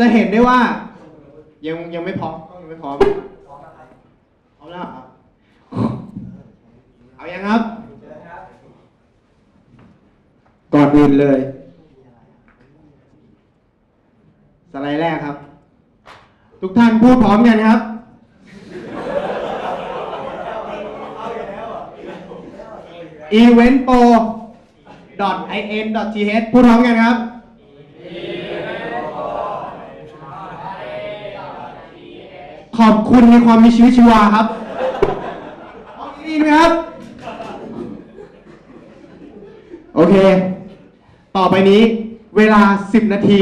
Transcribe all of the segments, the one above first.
จะเห็นได้ว่า ยังยังไม่พร้อมยังไม่พร้อมพร้อมแล้วครับเอายังครับ ก่อนอื่นเลย สไลด์แรกครับ ทุกท่านพูดพร้อมกันครับ eventpro in th พูดพร้อมกันครับ ขอบคุณในความมีชีวิตชีวาครับห้องนี้ดีไหมครับ โอเค ต่อไปนี้เวลา 10 นาที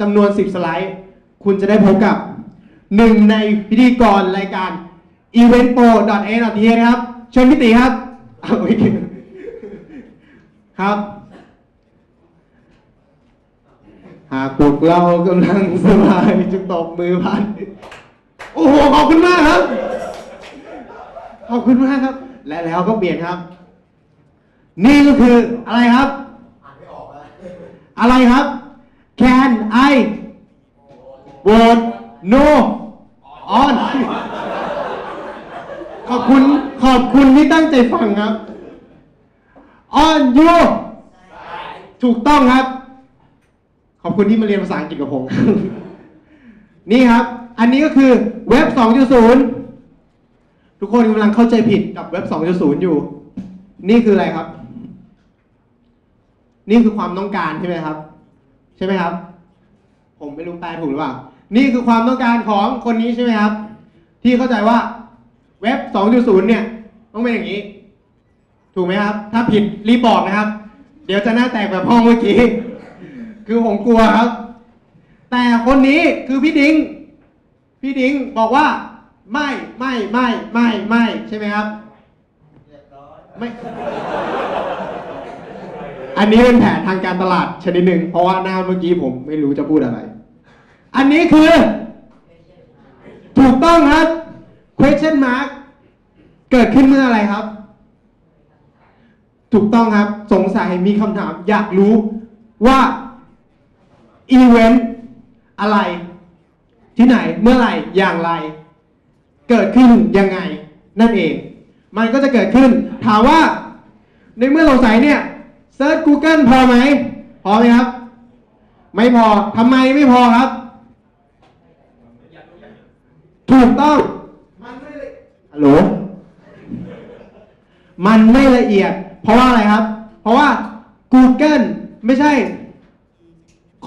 จำนวน 10 สไลด์ คุณจะได้พบกับหนึ่งในพิธีกรรายการ eventpro.a.th นะครับเชิญพี่ตีครับครับ หากพวกเรากำลังสบายจึงตบมือพัน โอ้โหขอบคุณมากครับ ขอบคุณมากครับ และแล้วก็เปลี่ยนครับ นี่ก็คืออะไรครับ อะไรครับ Can I vote no on ขอบคุณขอบคุณที่ตั้งใจฟังครับ on you ถูกต้องครับ ขอบคุณที่มาเรียนภาษาอังกฤษกับผม นี่ครับ อันนี้ก็คือเว็บ 2.0 ทุกคนกำลังเข้าใจผิดกับเว็บ 2.0 อยู่ นี่คืออะไรครับ นี่คือความต้องการใช่ไหมครับ ใช่ไหมครับ ผมไม่รู้แปลถูกหรือเปล่า นี่คือความต้องการของคนนี้ใช่ไหมครับ ที่เข้าใจว่าเว็บ 2.0 เนี่ยต้องเป็นอย่างนี้ ถูกไหมครับ ถ้าผิดรีบบอกนะครับ เดี๋ยวจะหน้าแตกแบบห้องเมื่อกี้ คือผมกลัวครับ แต่คนนี้คือพี่ดิง พี่ดิงบอกว่าไม่ไม่ไม่ไม่ไม่ใช่ไหมครับไม่ อันนี้เป็นแผนทางการตลาดชนิดหนึ่งเพราะว่าหน้าเมื่อกี้ผมไม่รู้จะพูดอะไร อันนี้คือ ถูกต้องครับ question mark เกิดขึ้นเมื่ออะไรครับ ถูกต้องครับ สงสัยมีคำถามอยากรู้ว่าอีเวนต์อะไร ที่ไหนเมื่อไหร่อย่างไร เกิดขึ้นยังไงนั่นเอง มันก็จะเกิดขึ้น ถามว่า ในเมื่อสงสัยเนี่ยเซิร์ช Google พอไหมพอไหมครับ ไม่พอทำไมไม่พอครับ ถูกต้องมันไม่ละฮัลโหลมันไม่ละเอียด เพราะว่าอะไรครับ เพราะว่า Google ไม่ใช่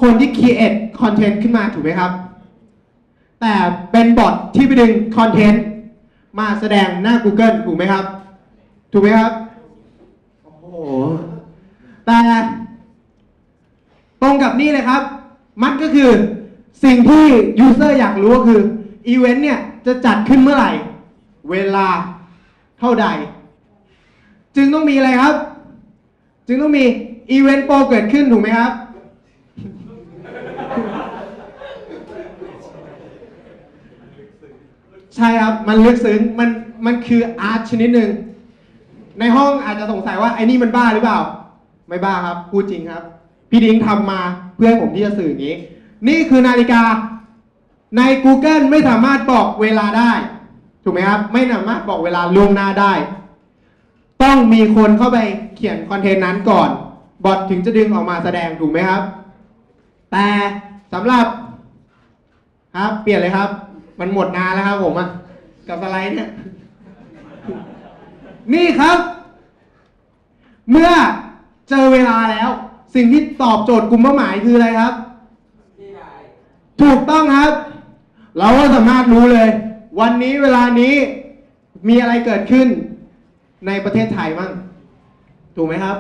คนที่ create content ขึ้นมาถูกไหมครับ แต่เป็นบอทที่ไปดึงคอนเทนต์มาแสดงหน้า Google ถูกไหมครับ ถูกไหมครับ โอ้โห แต่ตรงกับนี่เลยครับ มันก็คือสิ่งที่ยูเซอร์อยากรู้ก็คืออีเวนต์เนี่ยจะจัดขึ้นเมื่อไหร่ เวลาเท่าใด จึงต้องมีอะไรครับ จึงต้องมีอีเวนต์โปรเกิดขึ้นถูกไหมครับ ใช่ครับ มันลึกซึ้ง มัน มันคืออาร์ตชนิดหนึ่ง ในห้องอาจจะสงสัยว่าไอ้นี่มันบ้าหรือเปล่า ไม่บ้าครับ พูดจริงครับ พี่ดิ้งทำมาเพื่อให้ผมที่จะสื่ออย่างนี้ นี่คือนาฬิกา ใน Google ไม่สามารถบอกเวลาได้ ถูกไหมครับ ไม่สามารถบอกเวลาล่วงหน้าได้ ต้องมีคนเข้าไปเขียนคอนเทนต์นั้นก่อน บอทถึงจะดึงออกมาแสดงถูกไหมครับ แต่สำหรับครับ เปลี่ยนเลยครับ มันหมดนานแล้วครับผมอะกับสไลด์เนี่ย นี่ครับ เมื่อเจอเวลาแล้ว สิ่งที่ตอบโจทย์กลุ่มเป้าหมายคืออะไรครับถูกต้องครับ เราก็สามารถรู้เลย วันนี้เวลานี้มีอะไรเกิดขึ้นในประเทศไทยบ้างถูกไหมครับ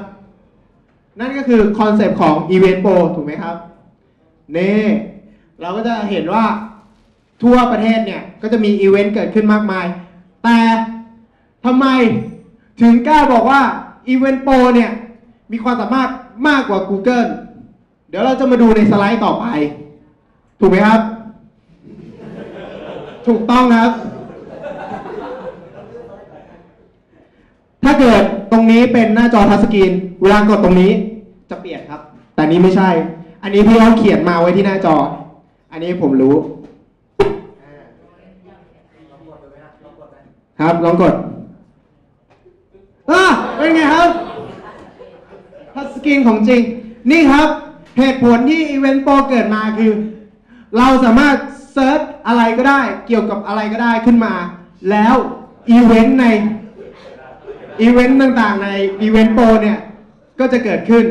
นั่นก็คือคอนเซปต์ของ Event Pro ถูกไหมครับเน่เราก็จะเห็นว่า ทั่วประเทศเนี่ยก็จะมีอีเวนต์เกิดขึ้นมากมาย แต่ทำไมถึงกล้าบอกว่า Event Pro เนี่ยมีความสามารถมากกว่า Google เดี๋ยวเราจะมาดูในสไลด์ต่อไป ถูกไหมครับ ถูกต้องครับ ถ้าเกิดตรงนี้เป็นหน้าจอทัชสกรีนเวลากดตรงนี้จะเปลี่ยนครับ แต่นี้ไม่ใช่ อันนี้พี่เขาเขียนมาไว้ที่หน้าจอ อันนี้ผมรู้ ครับลองกดอ่าเป็นไงครับทัชสกรีนของจริง นี่ครับเหตุผลที่อีเวนต์โปรเกิดมาคือ เราสามารถเซิร์ชอะไรก็ได้ เกี่ยวกับอะไรก็ได้ขึ้นมา แล้วอีเวนต์ในอีเวนต์ต่างๆ ในอีเวนต์โปรเนี่ย ก็จะเกิดขึ้น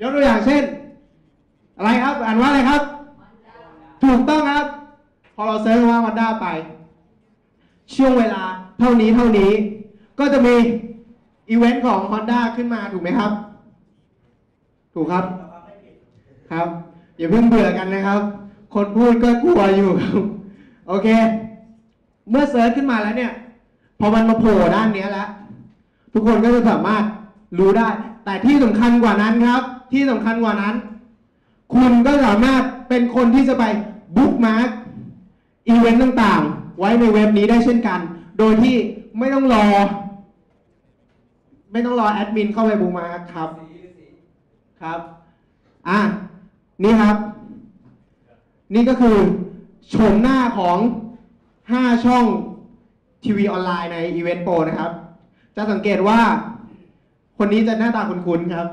ยกตัวอย่างเช่น อะไรครับ อ่านว่าอะไรครับ ถูกต้องครับ พอเราเซิร์ชว่า Honda ไป ช่วงเวลาเท่านี้เท่านี้ ก็จะมีอีเวนต์ของ Honda ขึ้นมาถูกไหมครับ ถูกครับครับ อย่าเพิ่งเบื่อกันนะครับ คนพูดก็กลัวอยู่ครับโอเค เมื่อเซิร์ชขึ้นมาแล้วเนี่ย พอมันมาโผล่ด้านนี้แล้ว ทุกคนก็จะสามารถรู้ได้ แต่ที่สำคัญกว่านั้นครับ ที่สำคัญกว่านั้น คุณก็สามารถเป็นคนที่จะไปบุ๊กมาร์กอีเวนต์ต่างๆ ไว้ในเว็บนี้ได้เช่นกัน โดยที่ไม่ต้องรอ ไม่ต้องรอแอดมินเข้าไปบุ๊กมาครับครับอะนี่ครับ นี่ก็คือโฉมหน้าของ 5 ช่องทีวีออนไลน์ในอีเวนต์โปรนะครับ จะสังเกตว่า คนนี้จะหน้าตาคุ้นๆครับ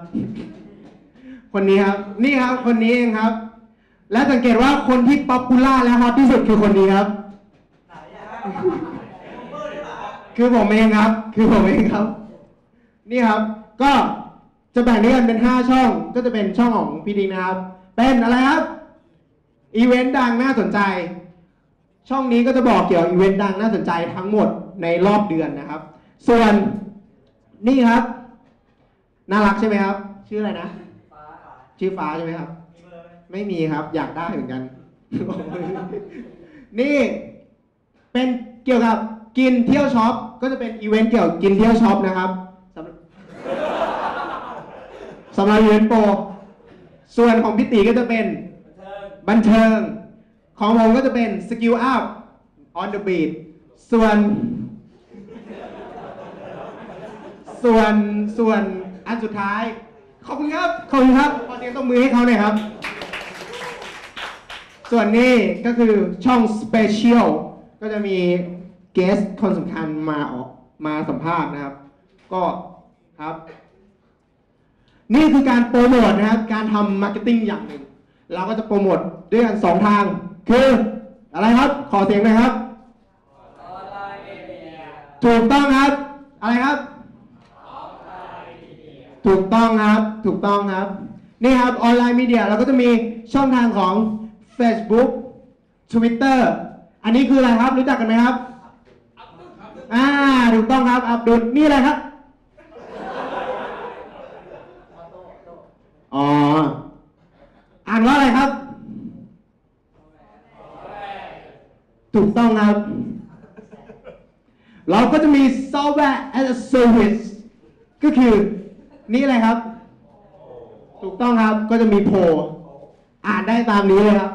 คนนี้ครับ นี่ครับ คนนี้เองครับ และสังเกตว่าคนที่ป๊อปปูล่าและฮอตที่สุดคือคนนี้ครับ คือผมเองครับ คือผมเองครับ นี่ครับ ก็จะแบ่งนี้กันเป็น 5 ช่อง ก็จะเป็นช่องของพี่ดิงนะครับ เป็นอะไรครับ อีเวนต์ดังน่าสนใจ ช่องนี้ก็จะบอกเกี่ยวกับอีเวนต์ดังน่าสนใจทั้งหมดในรอบเดือนนะครับ ส่วนนี่ครับ น่ารักใช่ไหมครับ ชื่ออะไรนะ ชื่อฟ้าใช่ไหมครับ ไม่มีครับ อยากได้เหมือนกัน นี่ เป็นเกี่ยวกับกินเที่ยวช็อปก็จะเป็นอีเวนต์เกี่ยวกับกินเที่ยวช็อปนะครับสำหรับสำหรับอีเวนต์โปรส่วนของพี่ตีก็จะเป็นบันเทิง ของผมก็จะเป็นสกิลอัพ on the beat ส่วน ส่วนส่วนอันสุดท้าย ขอบคุณครับ ขอบคุณครับขอเสียงตบมือให้เขาหน่อยครับ ส่วนนี้ก็คือช่อง Special ก็จะมีเกสคนสำคัญมาออกมาสัมภาษณ์นะครับ ก็ครับ นี่คือการโปรโมทนะครับ การทำมาร์เก็ตติ้งอย่างหนึ่ง เราก็จะโปรโมทด้วยกันสองทาง คืออะไรครับ ขอเสียงหน่อยครับ ถูกต้องครับ อะไรครับ ถูกต้องครับ ถูกต้องครับ นี่ครับออนไลน์มีเดียเราก็จะมีช่องทางของ Facebook Twitter อันนี้คืออะไรครับ รู้จักกันไหมครับอ่าถูกต้องครับ อับดุลนี่อะไรครับอ๋ออ่านว่าอะไรครับ ถูกต้องครับ เราก็จะมี software as a service ก็คือ นี่อะไรครับ ถูกต้องครับก็จะมีโพ อ่านได้ตามนี้เลยครับ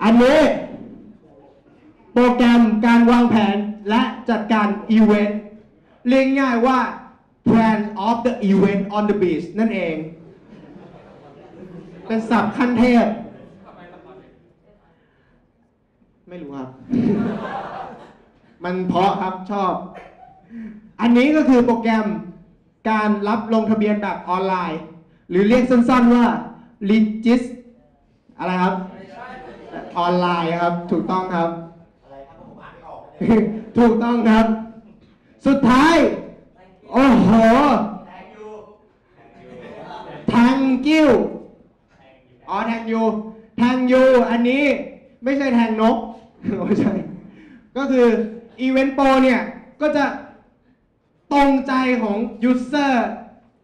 อ่า นเอาอันนี้ โปรแกรมการวางแผนและจัดการอีเวนต์เรียกง่ายว่า plan of the event on the beach นั่นเอง เป็นศัพท์ขั้นเทพ ไม่รู้ครับ มันเพาะครับชอบ อันนี้ก็คือโปรแกรมการรับลงทะเบียนแบบออนไลน์ หรือเรียกสั้นๆว่า Regis อะไรครับ ออนไลน์ครับ ถูกต้องครับถูกต้องครับ สุดท้าย โอ้โหแทงกิ้วอ๋อแทงยูแทงยูอันนี้ไม่ใช่แทงนกไม่ใช่ ก็คืออีเวนต์โปรเนี่ย ก็จะตรงใจของยูเซอร์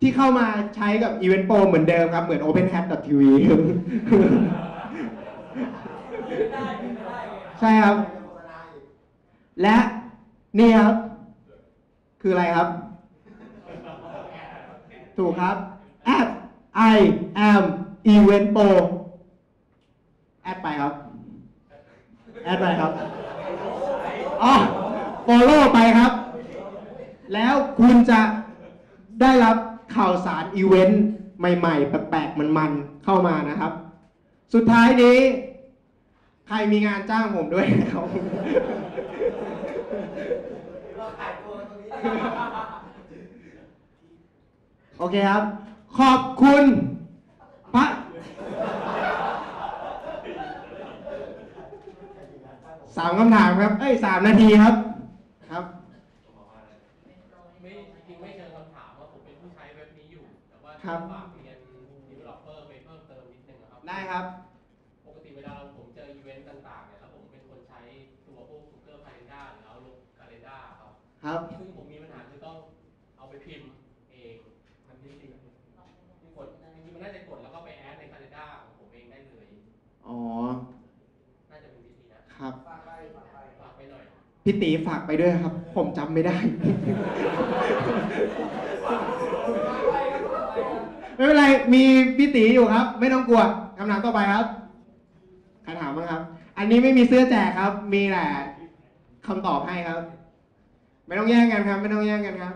ที่เข้ามาใช้กับ Event Pro เหมือนเดิมครับ เหมือน OpenHat.tv ใช่ครับ และนี่ครับ คืออะไรครับ ถูกครับ at I am event pro แอดไปครับ แอดไปครับอ๋อ follow ไปครับ แล้วคุณจะได้รับข่าวสารอีเวนต์ใหม่ ๆ แปลกๆมันๆ เข้ามานะครับ สุดท้ายนี้ ใครมีงานจ้างผมด้วยนะครับโอเคครับ ขอบคุณพระสามคำถามครับ เอ้ยสามนาทีครับ ครับไม่จริงไม่เชิงคำถามว่าผมเป็นผู้ใช้เว็บนี้อยู่ แต่ว่าครับฝากเรียน developer ไปเพิ่มเติมนิดนึงนะครับ ได้ครับ ปกติเวลาเราผมเจออีเวนต์ต่างๆเนี่ยแล้วผมเป็นคนใช้ตัวพวก Google Calendar หรือ Outlook Calendar ครับครับซึ่งผมมีปัญหาคือต้องเอาไปพิมพ์เองมันจริงๆที่กดจริงๆมันน่าจะกดแล้วก็ไปแอดใน Calendar ของผมเองได้เลย อ๋อ น่าจะเป็นวิธีนะครับฝากไปหน่อยพี่ตีฝากไปด้วยครับ ผมจำไม่ได้ ไม่เป็นไร มีพี่ตีอยู่ครับ ไม่ต้องกลัวคำถามต่อไปครับใครถามบ้างครับ อันนี้ไม่มีเสื้อแจกครับ มีแต่คำตอบให้ครับ ไม่ต้องแย่งกันครับ ไม่ต้องแย่งกันครับ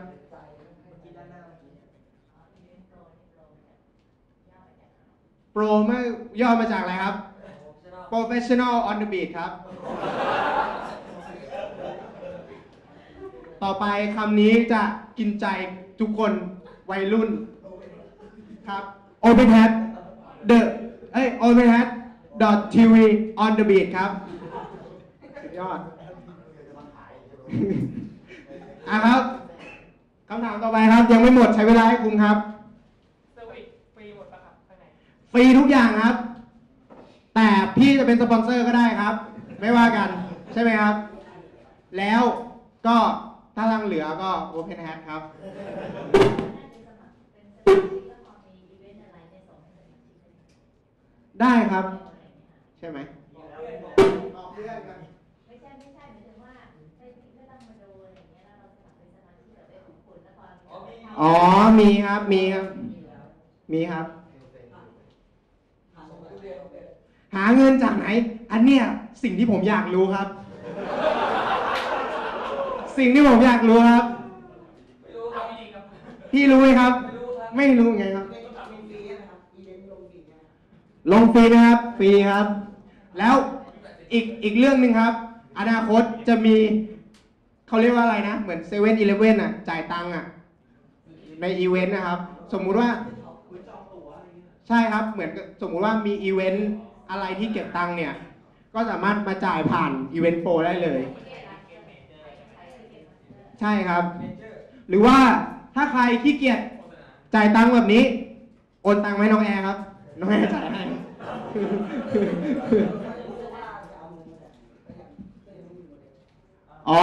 โปรไม่ย่อมาจากอะไรครับ professional on the beat ครับ ต่อไปคำนี้จะกินใจทุกคนวัยรุ่นครับ open hat the เอ้ย open hat dot tv on the beat ครับสุดยอด อะครับคำถามต่อไปครับยังไม่หมดใช้เวลาให้คุณครับเซอร์วิสฟรีหมดปะครับข้างในฟรีทุกอย่างครับ แต่พี่จะเป็นสปอนเซอร์ก็ได้ครับ ไม่ว่ากันใช่ไหมครับ แล้วก็ถ้าทางเหลือก็ Open Hat ครับ ได้ครับ ใช่ไหมไม่ อ๋อ มีครับ มีครับ มีครับ หาเงินจากไหน อันเนี้ยสิ่งที่ผมอยากรู้ครับ สิ่งที่ผมอยากรู้ครับ ไม่รู้ครับพี่รู้ไหมครับ ไม่รู้ครับไม่รู้ไงครับ ลงฟรีนะครับลงฟรีไหมครับ ฟรีครับ แล้วอีกอีกเรื่องหนึ่งครับ อนาคตจะมีเขาเรียกว่าอะไรนะ เหมือนเซเว่นอีเลฟเว่นอะ จ่ายตังค์อะ ในอีเวนต์นะครับ สมมุติว่าใช่ครับเหมือนกับสมมุติว่ามีอีเวนต์อะไรที่เก็บตังค์เนี่ย ก็สามารถมาจ่ายผ่านอีเวนต์โปรได้เลย ใช่ครับ หรือว่าถ้าใครขี้เกียจจ่ายตังค์แบบนี้โอนตังค์มาให้น้องแอร์ครับ น้องแอร์จ่ายให้อ๋อ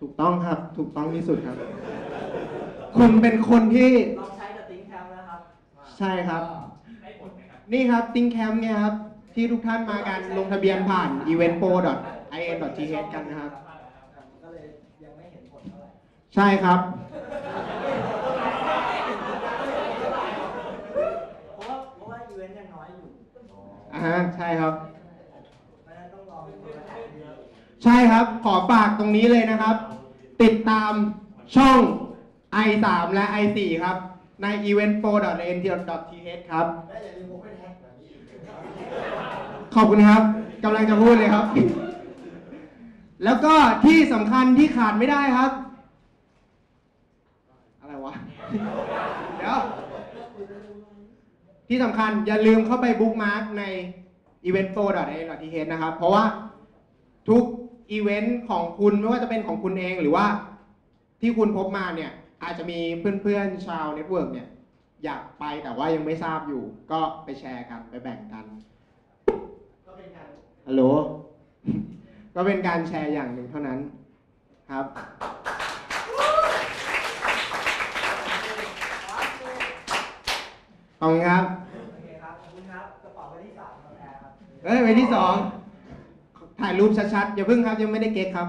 ถูกต้องครับ ถูกต้องที่สุดครับ คุณเป็นคนที่ลองใช้กับติ้งแคมนะครับใช่ครับ ได้ผลไหมครับนี่ครับติ้งแคมป์เนี่ยครับ ที่ทุกท่านมากันลงทะเบียนผ่าน eventpro.in.th กันนะครับอ่ามันก็เลยยังไม่เห็นผลเท่าไหร่ใช่ครับ เพราะว่าเพราะว่าอีเวนต์ยังน้อยอยู่ อ่าฮะใช่ครับ ใช่ครับ ขอฝากตรงนี้เลยนะครับ ติดตามช่อง i3 และ i4 ครับ ใน eventpro.in.th ครับ ขอบคุณครับกำลังจะพูดเลยครับ แล้วก็ที่สำคัญที่ขาดไม่ได้ครับ อะไรวะ เดี๋ยว ที่สำคัญอย่าลืมเข้าไปบุ๊กมาร์กใน eventpro.in.th นะครับ เพราะว่าทุก อีเวนต์ของคุณไม่ว่าจะเป็นของคุณเองหรือว่า ที่คุณพบมาเนี่ย อาจจะมีเพื่อนๆชาวเน็ตเวิร์กเนี่ย อยากไปแต่ว่ายังไม่ทราบอยู่ ก็ไปแชร์กันไปแบ่งกันก็เป็นการฮัลโหลก็เป็นการแชร์อย่างหนึ่งเท่านั้นครับ ขอบคุณครับ โอเคครับ ขอบคุณครับ กระเป๋าใบที่สามครับแอร์ครับ เอ้ยไปที่สอง ถ่ายรูปชัดๆอย่าเพิ่งครับยังไม่ได้เก๊กครับ